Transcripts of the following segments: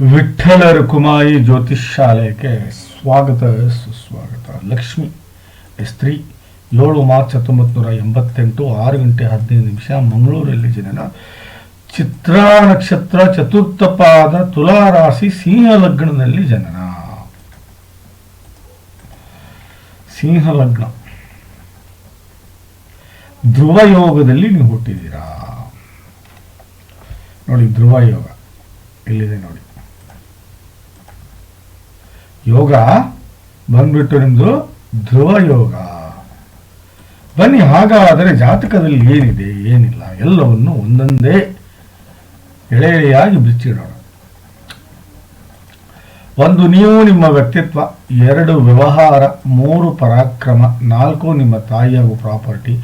ವಿಠ್ಠಲ ಕುಮಾರಿ ಜ್ಯೋತಿಷ್ ಶಾಲೆಗೆ ಸ್ವಾಗತ, ಸುಸ್ವಾಗತ. ಲಕ್ಷ್ಮಿ ಸ್ತ್ರೀ ಏಳು ಮಾರ್ಚ್ ಹತ್ತೊಂಬತ್ತು ನೂರ ಎಂಬತ್ತೆಂಟು, ಆರು ಗಂಟೆ ಹದಿನೈದು ನಿಮಿಷ, ಮಂಗಳೂರಲ್ಲಿ ಜನನ. ಚಿತ್ರಾ ನಕ್ಷತ್ರ, ಚತುರ್ಥ ಪಾದ, ತುಲಾರಾಶಿ, ಸಿಂಹ ಲಗ್ನದಲ್ಲಿ ಜನನ. ಸಿಂಹ ಲಗ್ನ. ಧ್ರುವ ಯೋಗದಲ್ಲಿ ನೀವು ಹುಟ್ಟಿದ್ದೀರಾ? ನೋಡಿ, ಧ್ರುವ ಯೋಗ. ಇಲ್ಲಿದೆ ನೋಡಿ. ಯೋಗ ಬಂದ್ಬಿಟ್ಟು ನಿಮ್ಮದು ಧ್ರುವ ಯೋಗ. ಬನ್ನಿ, ಹಾಗಾದರೆ ಜಾತಕದಲ್ಲಿ ಏನಿದೆ, ಏನಿಲ್ಲ, ಎಲ್ಲವನ್ನು ಒಂದೊಂದೇ ಎಳೆ ಎಳೆಯಾಗಿ ಬಿಚ್ಚಿಡೋಣ. ಒಂದು ನೀವು ನಿಮ್ಮ ವ್ಯಕ್ತಿತ್ವ, ಎರಡು ವ್ಯವಹಾರ, ಮೂರು ಪರಾಕ್ರಮ, ನಾಲ್ಕು ನಿಮ್ಮ ತಾಯಿ ಹಾಗೂ ಪ್ರಾಪರ್ಟಿ,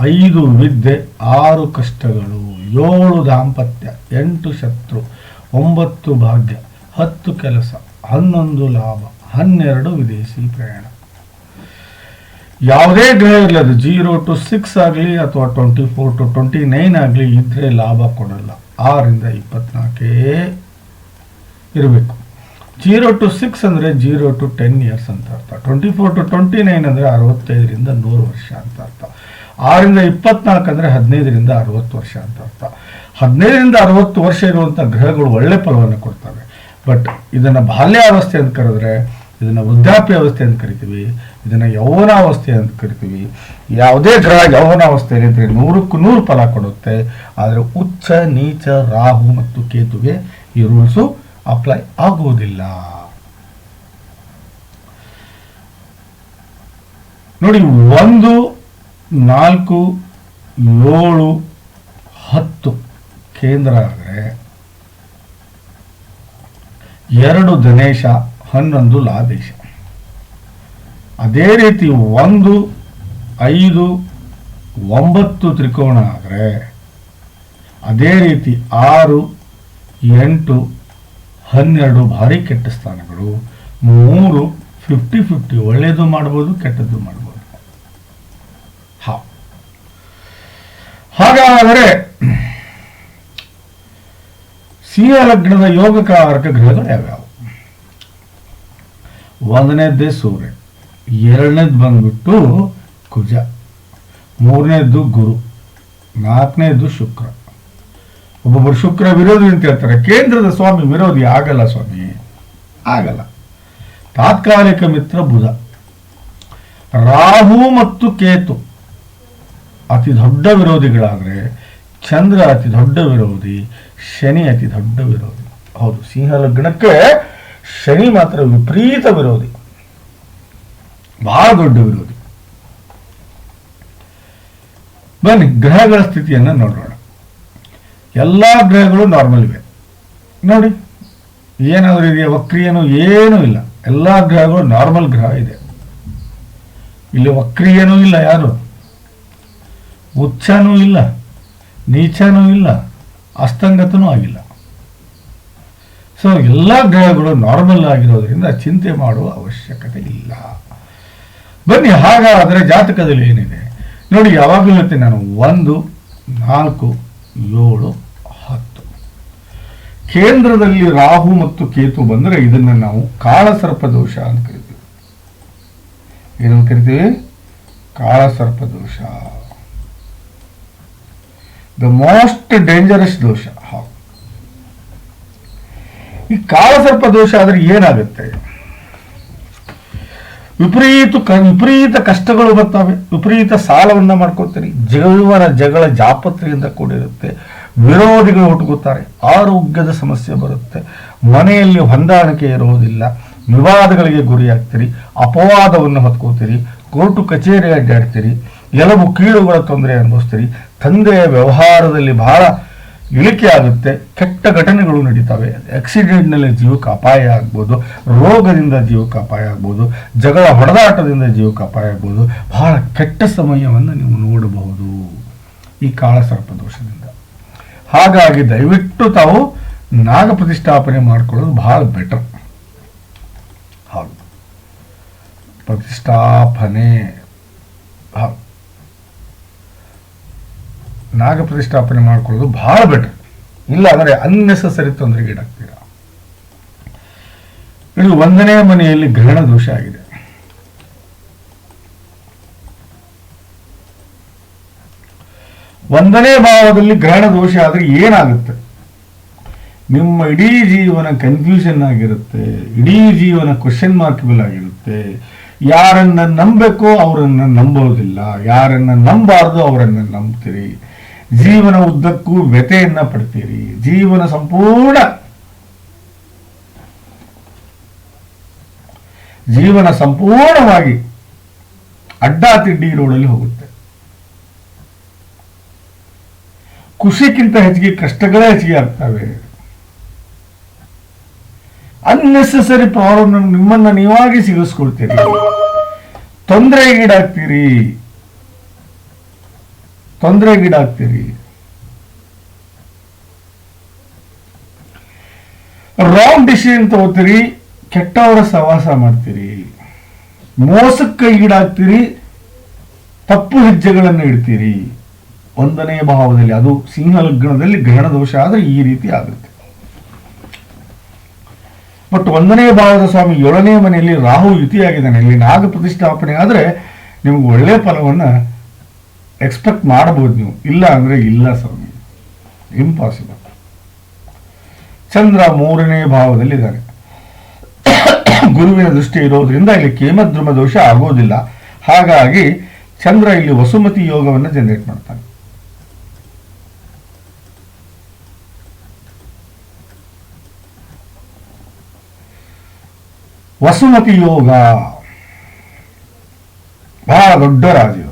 ಐದು ವಿದ್ಯೆ, ಆರು ಕಷ್ಟಗಳು, ಏಳು ದಾಂಪತ್ಯ, ಎಂಟು ಶತ್ರು, ಒಂಬತ್ತು ಭಾಗ್ಯ, ಹತ್ತು ಕೆಲಸ. ಹನ್ನೊಂದು ಲಾಭ, ಹನ್ನೆರಡು ವಿದೇಶಿ ಪ್ರಯಾಣ. ಯಾವುದೇ ಗ್ರಹ ಇರಲಿ ಅದು ಜೀರೋ ಟು ಸಿಕ್ಸ್ ಆಗಲಿ ಅಥವಾ twenty four to twenty nine ಆಗಲಿ ಇದ್ರೆ ಲಾಭ ಕೊಡಲ್ಲ. ಆರರಿಂದ ಇಪ್ಪತ್ನಾಲ್ಕೇ ಇರಬೇಕು. ಜೀರೋ ಟು ಸಿಕ್ಸ್ ಅಂದರೆ ಜೀರೋ ಟು ಟೆನ್ ಇಯರ್ಸ್ ಅಂತ ಅರ್ಥ. Twenty four to twenty nine ಅಂದರೆ ಅರವತ್ತೈದರಿಂದ ನೂರು ವರ್ಷ ಅಂತ ಅರ್ಥ. ಆರರಿಂದ ಇಪ್ಪತ್ನಾಲ್ಕು ಅಂದರೆ ಹದಿನೈದರಿಂದ ಅರವತ್ತು ವರ್ಷ ಅಂತ ಅರ್ಥ. ಹದಿನೈದರಿಂದ ಅರವತ್ತು ವರ್ಷ ಇರುವಂಥ ಗ್ರಹಗಳು ಒಳ್ಳೆ ಫಲವನ್ನು ಕೊಡ್ತವೆ. ಬಟ್ ಇದನ್ನು ಬಾಲ್ಯಾವಸ್ಥೆ ಅಂತ ಕರೆದ್ರೆ, ಇದನ್ನು ವೃದ್ಧಾಪ್ಯ ಅವಸ್ಥೆ ಅಂತ ಕರಿತೀವಿ, ಇದನ್ನು ಯೌವನಾವಸ್ಥೆ ಅಂತ ಕರಿತೀವಿ. ಯಾವುದೇ ಗ್ರಹ ಯೌವನಾವಸ್ಥೆಯಲ್ಲಿ ಇದ್ರೆ ನೂರಕ್ಕೂ ನೂರು ಫಲ ಕೊಡುತ್ತೆ. ಆದರೆ ಉಚ್ಚ, ನೀಚ, ರಾಹು ಮತ್ತು ಕೇತುಗೆ ಈ ರೂಲ್ಸು ಅಪ್ಲೈ ಆಗುವುದಿಲ್ಲ. ನೋಡಿ, ಒಂದು, ನಾಲ್ಕು, ಏಳು, ಹತ್ತು ಕೇಂದ್ರ ಆದರೆ ಎರಡು ಧನೇಶ ಹನ್ನೊಂದು ಲಾದೇಶ. ಅದೇ ರೀತಿ ಒಂದು, ಐದು, ಒಂಬತ್ತು ತ್ರಿಕೋಣ ಆದರೆ, ಅದೇ ರೀತಿ ಆರು, ಎಂಟು, ಹನ್ನೆರಡು ಭಾರಿ ಕೆಟ್ಟ ಸ್ಥಾನಗಳು, ಮೂರು ಫಿಫ್ಟಿ ಫಿಫ್ಟಿ ಒಳ್ಳೆಯದು ಮಾಡ್ಬೋದು, ಕೆಟ್ಟದ್ದು ಮಾಡ್ಬೋದು. ಹಾ. ಹಾಗಾದರೆ ಸಿಂಹ ಲಗ್ನದ ಯೋಗಕಾರಕ ಗ್ರಹಗಳು ಯಾವ್ಯಾವು? ಒಂದನೇದ್ದೇ ಸೂರ್ಯ ಎರಡನೇದು ಬಂದ್ಬಿಟ್ಟು ಕುಜ, ಮೂರನೇದ್ದು ಗುರು, ನಾಲ್ಕನೇದ್ದು ಶುಕ್ರ. ಒಬ್ಬೊಬ್ಬರು ಶುಕ್ರ ವಿರೋಧಿ ಅಂತ ಹೇಳ್ತಾರೆ. ಕೇಂದ್ರದ ಸ್ವಾಮಿ ವಿರೋಧಿ ಆಗಲ್ಲ ಸ್ವಾಮಿ, ಆಗಲ್ಲ. ತಾತ್ಕಾಲಿಕ ಮಿತ್ರ ಬುಧ. ರಾಹು ಮತ್ತು ಕೇತು ಅತಿ ದೊಡ್ಡ ವಿರೋಧಿಗಳಾದರೆ ಚಂದ್ರ ಅತಿ ದೊಡ್ಡ ವಿರೋಧಿ ಶನಿ ಅತಿ ದೊಡ್ಡ ವಿರೋಧಿ. ಹೌದು, ಸಿಂಹ ಲಗ್ನಕ್ಕೆ ಶನಿ ಮಾತ್ರ ವಿಪರೀತ ವಿರೋಧಿ. ಬಹಳ ದೊಡ್ಡ ವಿರೋಧಿ. ಬನ್ನಿ, ಗ್ರಹಗಳ ಸ್ಥಿತಿಯನ್ನು ನೋಡೋಣ ಎಲ್ಲ ಗ್ರಹಗಳು ನಾರ್ಮಲ್ ಇವೆ. ನೋಡಿ, ಏನಾದರೂ ಇದೆಯಾ? ವಕ್ರಿಯನು ಏನೂ ಇಲ್ಲ. ಎಲ್ಲ ಗ್ರಹಗಳು ನಾರ್ಮಲ್ ಗ್ರಹ ಇದೆ. ಇಲ್ಲಿ ವಕ್ರಿಯನೂ ಇಲ್ಲ ಯಾರು? ಉಚ್ಚನೂ ಇಲ್ಲ. ನೀಚನೂ ಇಲ್ಲ. ಅಸ್ತಂಗತನೂ ಆಗಿಲ್ಲ. ಸೊ ಎಲ್ಲ ಗ್ರಹಗಳು ನಾರ್ಮಲ್ ಆಗಿರೋದ್ರಿಂದ ಚಿಂತೆ ಮಾಡುವ ಅವಶ್ಯಕತೆ ಇಲ್ಲ. ಬನ್ನಿ, ಹಾಗಾದರೆ ಜಾತಕದಲ್ಲಿ ಏನಿದೆ? ನೋಡಿ, ಯಾವಾಗಲೂ ಹೇಳ್ತೀನಿ ನಾನು, ಒಂದು, ನಾಲ್ಕು, ಏಳು, ಹತ್ತು. ಕೇಂದ್ರದಲ್ಲಿ ರಾಹು ಮತ್ತು ಕೇತು ಬಂದರೆ ಇದನ್ನು ನಾವು ಕಾಳಸರ್ಪ ದೋಷ ಅಂತ ಕರಿತೀವಿ. ಏನಂತ ಕರಿತೀವಿ? ಕಾಳಸರ್ಪ ದೋಷ. ದ ಮೋಸ್ಟ್ ಡೇಂಜರಸ್ ದೋಷ. ಈ ಕಾಳಸರ್ಪ ದೋಷ ಆದರೆ ಏನಾಗುತ್ತೆ? ವಿಪರೀತ ವಿಪರೀತ ಕಷ್ಟಗಳು ಬರ್ತವೆ. ವಿಪರೀತ ಸಾಲವನ್ನ ಮಾಡ್ಕೋತೀರಿ ಜೀವನ ಜಗಳ ಜಾಪತ್ರೆಯಿಂದ ಕೂಡಿರುತ್ತೆ. ವಿರೋಧಿಗಳು ಹುಟ್ಟುಗುತ್ತಾರೆ ಆರೋಗ್ಯದ ಸಮಸ್ಯೆ ಬರುತ್ತೆ. ಮನೆಯಲ್ಲಿ ಹೊಂದಾಣಿಕೆ ಇರುವುದಿಲ್ಲ ವಿವಾದಗಳಿಗೆ ಗುರಿಯಾಗ್ತೀರಿ. ಅಪವಾದವನ್ನು ಹೊತ್ಕೋತೀರಿ ಕೋರ್ಟು ಕಚೇರಿ ಅಡ್ಡಾಡ್ತೀರಿ. ಎಲಬು ಕೀಳುಗಳ ತೊಂದರೆ ಅನುಭವಿಸ್ತೀರಿ. ತಂದೆಯ ವ್ಯವಹಾರದಲ್ಲಿ ಬಹಳ ಇಳಿಕೆ ಆಗುತ್ತೆ. ಕೆಟ್ಟ ಘಟನೆಗಳು ನಡೀತವೆ. ಆಕ್ಸಿಡೆಂಟ್ನಲ್ಲಿ ಜೀವಕ್ಕೆ ಅಪಾಯ ಆಗ್ಬೋದು. ರೋಗದಿಂದ ಜೀವಕ್ಕೆ ಅಪಾಯ ಆಗ್ಬೋದು. ಜಗಳ ಹೊಡೆದಾಟದಿಂದ ಜೀವಕ್ಕೆ ಅಪಾಯ ಆಗ್ಬೋದು. ಬಹಳ ಕೆಟ್ಟ ಸಮಯವನ್ನು ನೀವು ನೋಡಬಹುದು ಈ ಕಾಳಸರ್ಪ ದೋಷದಿಂದ. ಹಾಗಾಗಿ ದಯವಿಟ್ಟು ತಾವು ನಾಗ ಪ್ರತಿಷ್ಠಾಪನೆ ಮಾಡ್ಕೊಳ್ಳೋದು ಬಹಳ ಬೆಟರ್. ಹೌದು. ಪ್ರತಿಷ್ಠಾಪನೆ. ಹೌದು. ನಾಗ ಪ್ರತಿಷ್ಠಾಪನೆ ಮಾಡ್ಕೊಳ್ಳೋದು ಬಹಳ ಬೆಟರ್. ಇಲ್ಲ ಅಂದರೆ ಅನ್ನೆಸಸರಿ ತೊಂದರೆಗೀಡಾಗ್ತೀರಾ ಇದು ಒಂದನೇ ಮನೆಯಲ್ಲಿ ಗ್ರಹಣ ದೋಷ ಆಗಿದೆ. ಒಂದನೇ ಭಾವದಲ್ಲಿ ಗ್ರಹಣ ದೋಷ ಆದರೆ ಏನಾಗುತ್ತೆ? ನಿಮ್ಮ ಇಡೀ ಜೀವನ ಕನ್ಫ್ಯೂಷನ್ ಆಗಿರುತ್ತೆ, ಇಡೀ ಜೀವನ ಕ್ವಶನ್ ಮಾರ್ಕಬಲ್ ಆಗಿರುತ್ತೆ. ಯಾರನ್ನ ನಂಬಬೇಕೋ ಅವರನ್ನ ನಂಬೋದಿಲ್ಲ, ಯಾರನ್ನ ನಂಬಾರ್ದು ಅವರನ್ನ ನಂಬ್ತೀರಿ. ಜೀವನ ಉದ್ದಕ್ಕೂ ವ್ಯತೆಯನ್ನ ಪಡ್ತೀರಿ. ಜೀವನ ಸಂಪೂರ್ಣ. ಜೀವನ ಸಂಪೂರ್ಣವಾಗಿ ಅಡ್ಡಾತಿಡ್ಡಿ ರೋಡಲ್ಲಿ ಹೋಗುತ್ತೆ. ಖುಷಿಗಿಂತ ಹೆಚ್ಚಿಗೆ ಕಷ್ಟಗಳೇ ಹೆಚ್ಚಿಗೆ ಆಗ್ತವೆ. ಅನ್ನೆಸೆಸರಿ ಪ್ರಾಬ್ಲಮ್ ನಿಮ್ಮನ್ನ ನೀವಾಗಿ ಸಿಗಿಸ್ಕೊಳ್ತೀರಿ. ತೊಂದರೆಗೀಡಾಗ್ತೀರಿ ತೊಂದರೆಗೀಡಾಗ್ತೀರಿ ರಾಂಗ್ ಡಿಸಿಷನ್ ತಗೋತೀರಿ, ಕೆಟ್ಟವರ ಸವಾಸ ಮಾಡ್ತೀರಿ. ಮೋಸಕ್ಕೆ ಈಡಾಗ್ತೀರಿ ತಪ್ಪು ಹೆಜ್ಜೆಗಳನ್ನು ಇಡ್ತೀರಿ. ಒಂದನೇ ಭಾವದಲ್ಲಿ, ಅದು ಸಿಂಹ ಲಗ್ನದಲ್ಲಿ ಗ್ರಹಣ ದೋಷ ಆದರೆ ಈ ರೀತಿ ಆಗುತ್ತೆ. ಬಟ್ ಒಂದನೇ ಭಾವದ ಸ್ವಾಮಿ, ಏಳನೇ ಮನೆಯಲ್ಲಿ ರಾಹು ಯುತಿಯಾಗಿದ್ದಾನೆ ಇಲ್ಲಿ ನಾಗ ಪ್ರತಿಷ್ಠಾಪನೆ ಆದರೆ ನಿಮಗೆ ಒಳ್ಳೆ ಫಲವನ್ನ ಎಕ್ಸ್ಪೆಕ್ಟ್ ಮಾಡಬಹುದು ನೀವು. ಇಲ್ಲ ಅಂದ್ರೆ ಇಲ್ಲ ಸ್ವಾಮಿ. ಇಂಪಾಸಿಬಲ್ ಚಂದ್ರ ಮೂರನೇ ಭಾವದಲ್ಲಿ ಇದ್ದಾನೆ ಗುರುವಿನ ದೃಷ್ಟಿ ಇರೋದ್ರಿಂದ ಇಲ್ಲಿ ಕೇಮದ್ರಮ ದೋಷ ಆಗೋದಿಲ್ಲ. ಹಾಗಾಗಿ ಚಂದ್ರ ಇಲ್ಲಿ ವಸುಮತಿ ಯೋಗವನ್ನು ಜನರೇಟ್ ಮಾಡ್ತಾನೆ. ವಸುಮತಿ ಯೋಗ. ಬಹಳ ದೊಡ್ಡ ರಾಜಯೋಗ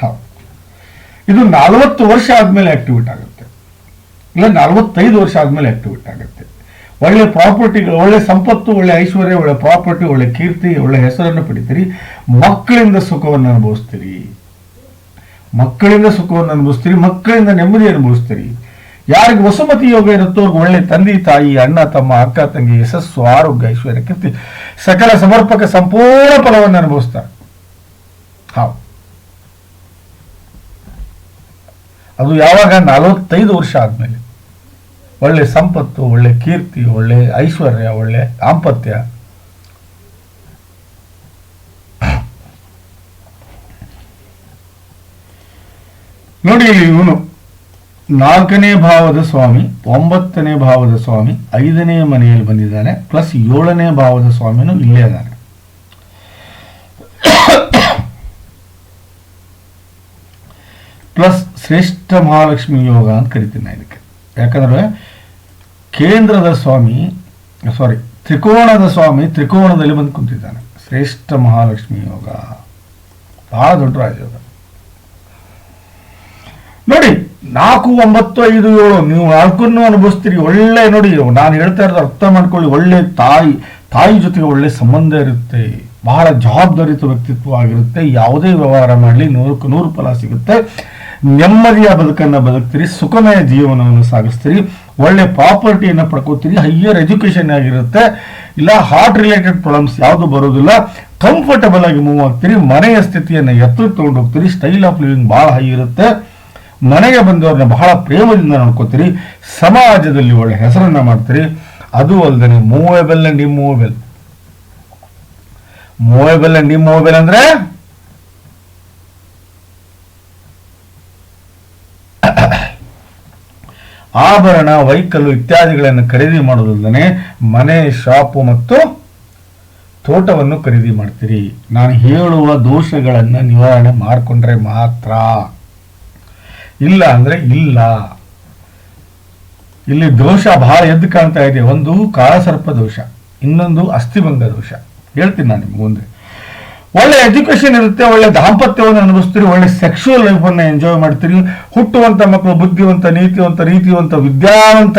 ಹೌದು ಇದು ನಲವತ್ತು ವರ್ಷ ಆದಮೇಲೆ ಆಕ್ಟಿವೇಟ್ ಆಗುತ್ತೆ. ಇಲ್ಲ, ನಲವತ್ತೈದು ವರ್ಷ ಆದಮೇಲೆ ಆಕ್ಟಿವೇಟ್ ಆಗುತ್ತೆ. ಒಳ್ಳೆ ಪ್ರಾಪರ್ಟಿಗಳು, ಒಳ್ಳೆ ಸಂಪತ್ತು, ಒಳ್ಳೆ ಐಶ್ವರ್ಯ, ಒಳ್ಳೆ ಪ್ರಾಪರ್ಟಿ, ಒಳ್ಳೆ ಕೀರ್ತಿ, ಒಳ್ಳೆ ಹೆಸರನ್ನು ಪಡಿತೀರಿ. ಮಕ್ಕಳಿಂದ ಸುಖವನ್ನು ಅನುಭವಿಸ್ತೀರಿ. ಮಕ್ಕಳಿಂದ ಸುಖವನ್ನು ಅನುಭವಿಸ್ತೀರಿ. ಮಕ್ಕಳಿಂದ ನೆಮ್ಮದಿ ಅನುಭವಿಸ್ತೀರಿ. ಯಾರಿಗೆ ವಸುಮತಿ ಯೋಗ ಇರುತ್ತೋ ಒಳ್ಳೆ ತಂದೆ, ತಾಯಿ, ಅಣ್ಣ, ತಮ್ಮ, ಅಕ್ಕ, ತಂಗಿ, ಯಶಸ್ಸು, ಆರೋಗ್ಯ, ಐಶ್ವರ್ಯ, ಕೀರ್ತಿ, ಸಕಲ ಸಮರ್ಪಕ ಸಂಪೂರ್ಣ ಫಲವನ್ನು ಅನುಭವಿಸ್ತಾರೆ ಹೌದು ಅದು ಯಾವಾಗ ನಲವತ್ತೈದು ವರ್ಷ ಆದಮೇಲೆ. ಒಳ್ಳೆ ಸಂಪತ್ತು, ಒಳ್ಳೆ ಕೀರ್ತಿ, ಒಳ್ಳೆ ಐಶ್ವರ್ಯ, ಒಳ್ಳೆ ದಾಂಪತ್ಯ. ನೋಡಿ ಇಲ್ಲಿ ಇವನು. ನಾಲ್ಕನೇ ಭಾವದ ಸ್ವಾಮಿ, ಒಂಬತ್ತನೇ ಭಾವದ ಸ್ವಾಮಿ, ಐದನೇ ಮನೆಯಲ್ಲಿ ಬಂದಿದ್ದಾನೆ, ಪ್ಲಸ್ ಏಳನೇ ಭಾವದ ಸ್ವಾಮಿನೂ ಇಲ್ಲೇ ಇದ್ದಾನೆ. ಪ್ಲಸ್ ಶ್ರೇಷ್ಠ ಮಹಾಲಕ್ಷ್ಮಿ ಯೋಗ ಅಂತ ಕರಿತೀನಿ ನಾನು ಇದಕ್ಕೆ. ಯಾಕಂದ್ರೆ ಕೇಂದ್ರದ ಸ್ವಾಮಿ ಸಾರಿ ತ್ರಿಕೋಣದ ಸ್ವಾಮಿ ತ್ರಿಕೋಣದಲ್ಲಿ ಬಂದು ಕುಂತಿದ್ದಾನೆ. ಶ್ರೇಷ್ಠ ಮಹಾಲಕ್ಷ್ಮಿ ಯೋಗ. ಬಹಳ ದೊಡ್ಡ ರಾಜಯೋಗ ನೋಡಿ, ನಾಲ್ಕು, ಒಂಬತ್ತು, ಐದು, ಏಳು, ನೀವು ನಾಲ್ಕನ್ನು ಅನುಭವಿಸ್ತೀರಿ, ಒಳ್ಳೆ ನೋಡಿ, ನಾನು ಹೇಳ್ತಾ ಇರೋದು ಅರ್ಥ ಮಾಡ್ಕೊಳ್ಳಿ, ಒಳ್ಳೆ ತಾಯಿ ತಾಯಿ ಜೊತೆಗೆ ಒಳ್ಳೆ ಸಂಬಂಧ ಇರುತ್ತೆ, ಬಹಳ ಜವಾಬ್ದಾರಿತ ವ್ಯಕ್ತಿತ್ವ ಆಗಿರುತ್ತೆ, ಯಾವುದೇ ವ್ಯವಹಾರ ಮಾಡಲಿ, ನೂರಕ್ಕೆ ನೂರು ಫಲ ಸಿಗುತ್ತೆ. ನೆಮ್ಮದಿಯ ಬದುಕನ್ನು ಬದುಕ್ತೀರಿ, ಸುಖಮಯ ಜೀವನವನ್ನು ಸಾಗಿಸ್ತೀರಿ, ಒಳ್ಳೆ ಪ್ರಾಪರ್ಟಿಯನ್ನು ಪಡ್ಕೋತೀರಿ ಹೈಯರ್ ಎಜುಕೇಷನ್ ಆಗಿರುತ್ತೆ. ಇಲ್ಲ ಹಾರ್ಟ್ ರಿಲೇಟೆಡ್ ಪ್ರಾಬ್ಲಮ್ಸ್ ಯಾವುದು ಬರೋದಿಲ್ಲ. ಕಂಫರ್ಟಬಲ್ ಆಗಿ ಮೂವ್ ಆಗ್ತೀರಿ, ಮನೆಯ ಸ್ಥಿತಿಯನ್ನು ಎತ್ತರ ತಗೊಂಡು ಹೋಗ್ತೀರಿ ಸ್ಟೈಲ್ ಆಫ್ ಲಿವಿಂಗ್ ಬಹಳ ಹೈ ಇರುತ್ತೆ. ಮನೆಗೆ ಬಂದವ್ರನ್ನ ಬಹಳ ಪ್ರೇಮದಿಂದ ನೋಡ್ಕೋತೀರಿ, ಸಮಾಜದಲ್ಲಿ ಒಳ್ಳೆ ಹೆಸರನ್ನ ಮಾಡ್ತೀರಿ. ಅದು ಅಲ್ಲದೆ movable and immovable movable and immovable ಅಂದ್ರೆ? ಆಭರಣ, ವೈಕಲ್ಲು ಇತ್ಯಾದಿಗಳನ್ನು ಖರೀದಿ ಮಾಡೋದಲ್ಲದೆ ಮನೆ, ಶಾಪು ಮತ್ತು ತೋಟವನ್ನು ಖರೀದಿ ಮಾಡ್ತೀರಿ. ನಾನು ಹೇಳುವ ದೋಷಗಳನ್ನು ನಿವಾರಣೆ ಮಾಡಿಕೊಂಡ್ರೆ ಮಾತ್ರ. ಇಲ್ಲ ಅಂದರೆ ಇಲ್ಲ. ಇಲ್ಲಿ ದೋಷ ಬಹಳ ಎದ್ದು ಕಾಣ್ತಾ ಇದೆ. ಒಂದು ಕಾಳಸರ್ಪ ದೋಷ, ಇನ್ನೊಂದು ಅಸ್ಥಿಭಂಗ ದೋಷ. ಹೇಳ್ತೀನಿ ನಾನು ನಿಮ್ಗೆ ಮುಂದೆ ಒಳ್ಳೆ ಎಜುಕೇಶನ್ ಇರುತ್ತೆ, ಒಳ್ಳೆ ದಾಂಪತ್ಯವನ್ನು ಅನುಭವಿಸ್ತೀರಿ, ಒಳ್ಳೆ ಸೆಕ್ಷುವಲ್ ಲೈಫನ್ನು ಎಂಜಾಯ್ ಮಾಡ್ತೀರಿ, ಹುಟ್ಟುವಂತ ಮಕ್ಕಳು, ಬುದ್ಧಿವಂತ, ನೀತಿವಂತ, ರೀತಿವಂತ, ವಿದ್ಯಾವಂತ